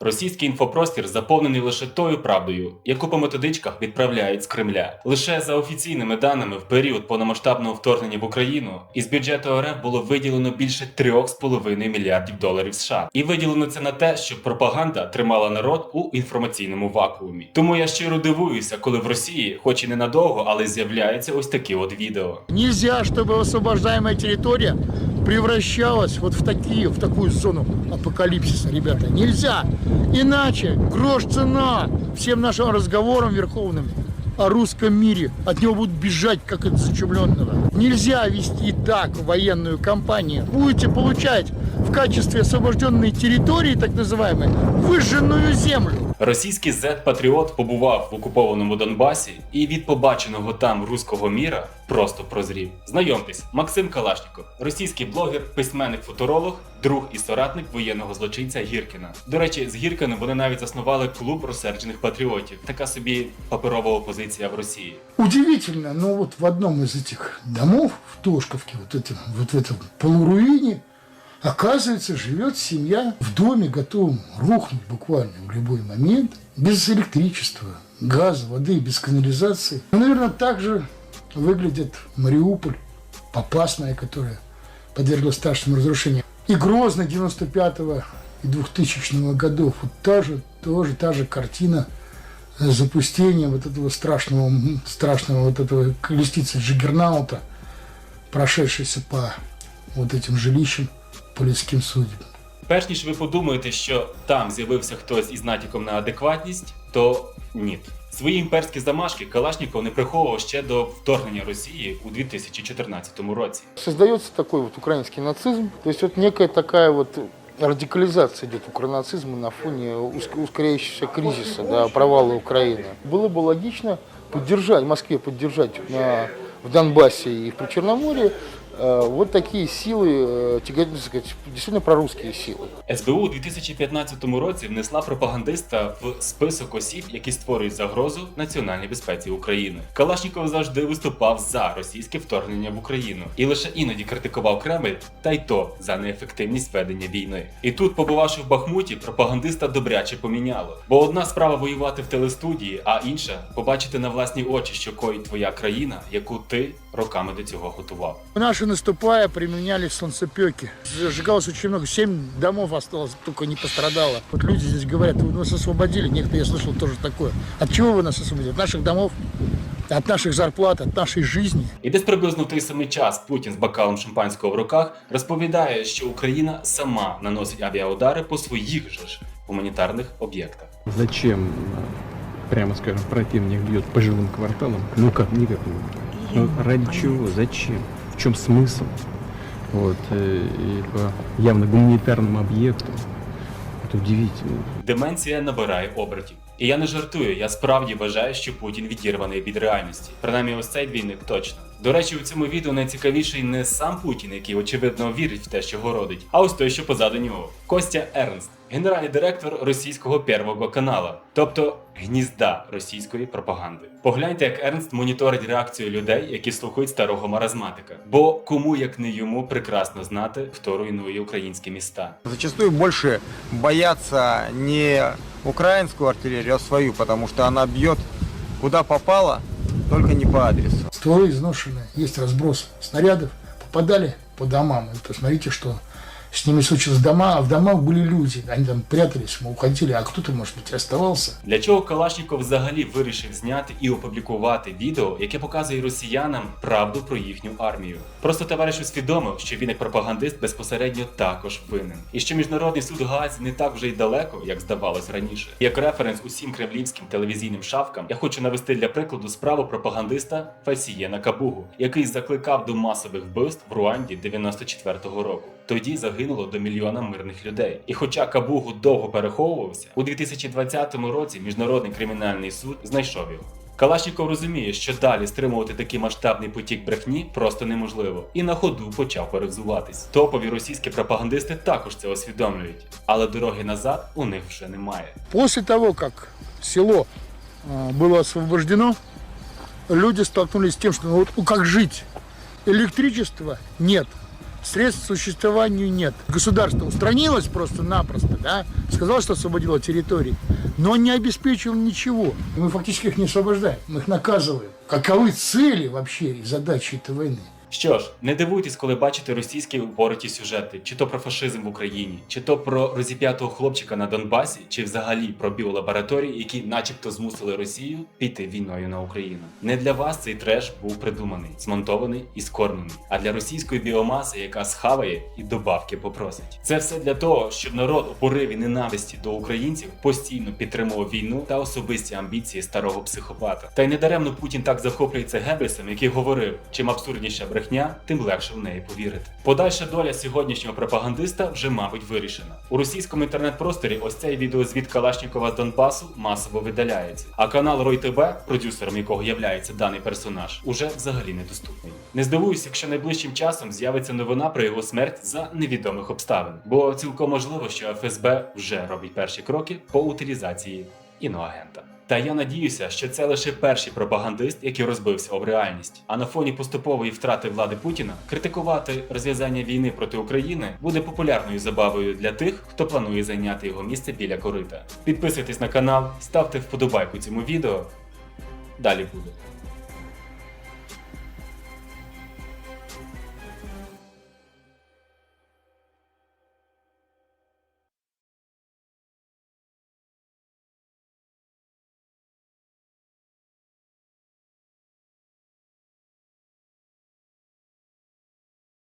Російський інфопростір заповнений лише тою правдою, яку по методичках відправляють з Кремля. Лише за офіційними даними, в період повномасштабного вторгнення в Україну із бюджету РФ було виділено більше 3,5 мільярдів доларів США. І виділено це на те, щоб пропаганда тримала народ у інформаційному вакуумі. Тому я щиро дивуюся, коли в Росії, хоч і ненадовго, але з'являються ось такі от відео. Нельзя, чтобы освобождаемая территория превращалась вот в такие, в такую зону апокалипсиса, ребята. Нельзя. Иначе грош цена всем нашим разговорам верховным о русском мире. От него будут бежать, как от зачумленного. Нельзя вести так военную кампанию. Будете получать в качестве освобожденной территории, так называемой, выжженную землю. Російський зет-патріот побував в окупованому Донбасі і від побаченого там руського міра просто прозрів. Знайомтесь, Максим Калашніков, російський блогер, письменник, футуролог, друг і соратник воєнного злочинця Гіркіна. До речі, з Гіркіним вони навіть заснували клуб розсерджених патріотів. Така собі паперова опозиція в Росії. Удивительно, но вот в одном из этих домов, в Тошковке, вот, этом, вот в этом полуруине, оказывается, живет семья в доме, готовом рухнуть буквально в любой момент, без электричества, газа, воды, без канализации. Ну, наверное, так же выглядит Мариуполь, Попасная, которая подверглась страшному разрушению. И Грозно 95-го и 2000 годов. Вот та же, тоже та же картина запустения вот этого страшного, страшного вот этого колесницы Джиггернаута, прошедшейся по вот этим жилищам, по людским судьбам. Перш ніж ви подумаєте, що там з'явився хтось із натяком на адекватність, то ні. Свої імперські замашки Калашніков не приховував ще до вторгнення Росії у 2014 році. Создается такой вот украинский нацизм, то есть вот некая такая вот радикализация идет укронацизма на фоне уск- ускоряющегося кризиса, да, провала Украины. Было бы логично поддержать, Москве поддержать на, в Донбассе и в Причерноморье э, вот такие силы, э, тяга- так сказать, действительно прорусские силы. СБУ у 2015 році внесла пропагандиста в список осіб, які створюють загрозу національній безпеці України. Калашніков завжди виступав за російське вторгнення в Україну і лише іноді критикував Кремль, та й то за неефективність ведення війни. І тут, побувавши в Бахмуті, пропагандиста добряче поміняло. Бо одна справа воювати в телестудії, а інша побачити на власні очі, що коїть твоя країна, яку ти роками до цього готував. Наши наступая применяли солнцепеки. Зажигалось очень много. Семь домов осталось, только не пострадало. Вот люди здесь говорят, вы нас освободили. Некто, я слышал, тоже такое. От чего вы нас освободили? От наших домов? От наших зарплат? От нашей жизни? І десь приблизно в той самий час Путін з бокалом шампанського в руках розповідає, що Україна сама наносить авіаудари по своїх же ж гуманітарних об'єктах. Зачем, э, прямо скажем, противник бьет по жилым кварталам? Ну как, никак не могу. Ну, ради чего? Зачем? В чем смысл? Вот, э, и по явно гуманитарному объекту. Это удивительно. Деменція набирає обертів. І я не жартую, я справді вважаю, що Путін відірваний від реальності. Принаймні, ось цей двійник точно. До речі, у цьому відео найцікавіший не сам Путін, який очевидно вірить в те, що городить, а ось той, що позаду нього. Костя Ернст, генеральний директор російського первого каналу, тобто гнізда російської пропаганди. Погляньте, як Ернст моніторить реакцію людей, які слухають старого маразматика. Бо кому як не йому прекрасно знати, хто руйнує українські міста. Зачастую больше боятся не украинскую артиллерию, а свою, потому что она бьет куда попало, только не по адресу. Стволы изношенные. Есть разброс снарядов. Попадали по домам. И посмотрите, что с ними случилось дома. А в домах были люди. Они там прятались, мы уходили. А кто-то, может быть, и оставался. Для чого Калашніков взагалі вирішив зняти і опублікувати відео, яке показує росіянам правду про їхню армію? Просто товариш усвідомив, що він як пропагандист безпосередньо також винен, і що міжнародний суд в Гаазі не так вже й далеко, як здавалось раніше. Як референс усім кремлівським телевізійним шавкам, я хочу навести для прикладу справу пропагандиста Фасієна Кабугу, який закликав до масових вбивств в Руанді 94-го року. Тоді загинуло до мільйона мирних людей. І хоча Кабугу довго переховувався, у 2020 році міжнародний кримінальний суд знайшов його. Калашніков розуміє, що далі стримувати такий масштабний потік брехні просто неможливо, і на ходу почав перевзуватись. Топові російські пропагандисти також це усвідомлюють, але дороги назад у них вже немає. После того, как село э, было освобождено, люди столкнулись с тем, что ну, вот ну, как жить? Электричества нет, Средств к существованию нет. Государство устранилось просто-напросто, да, сказало, что освободило территории, но не обеспечило ничего. И мы фактически их не освобождаем, мы их наказываем. Каковы цели вообще и задачи этой войны? Що ж, не дивуйтесь, коли бачите російські упороті сюжети, чи то про фашизм в Україні, чи то про розіп'ятого хлопчика на Донбасі, чи взагалі про біолабораторії, які, начебто, змусили Росію піти війною на Україну. Не для вас цей треш був придуманий, змонтований і скормлений, а для російської біомаси, яка схаває і добавки попросить. Це все для того, щоб народ у пориві ненависті до українців постійно підтримував війну та особисті амбіції старого психопата. Та й недаремно Путін так захоплюється Геббельсом, який говорив, чим абсурдніша брехня, тим легше в неї повірити. Подальша доля сьогоднішнього пропагандиста вже, мабуть, вирішена. У російському інтернет-просторі ось цей відеозвіт Калашнікова з Донбасу масово видаляється. А канал ТБ, продюсером якого являється даний персонаж, уже взагалі недоступний. Не здивуюсь, якщо найближчим часом з'явиться новина про його смерть за невідомих обставин, бо цілком можливо, що ФСБ вже робить перші кроки по утилізації іноагента. Та я надіюся, що це лише перший пропагандист, який розбився об реальність. А на фоні поступової втрати влади Путіна критикувати розв'язання війни проти України буде популярною забавою для тих, хто планує зайняти його місце біля корита. Підписуйтесь на канал, ставте вподобайку цьому відео. Далі буде.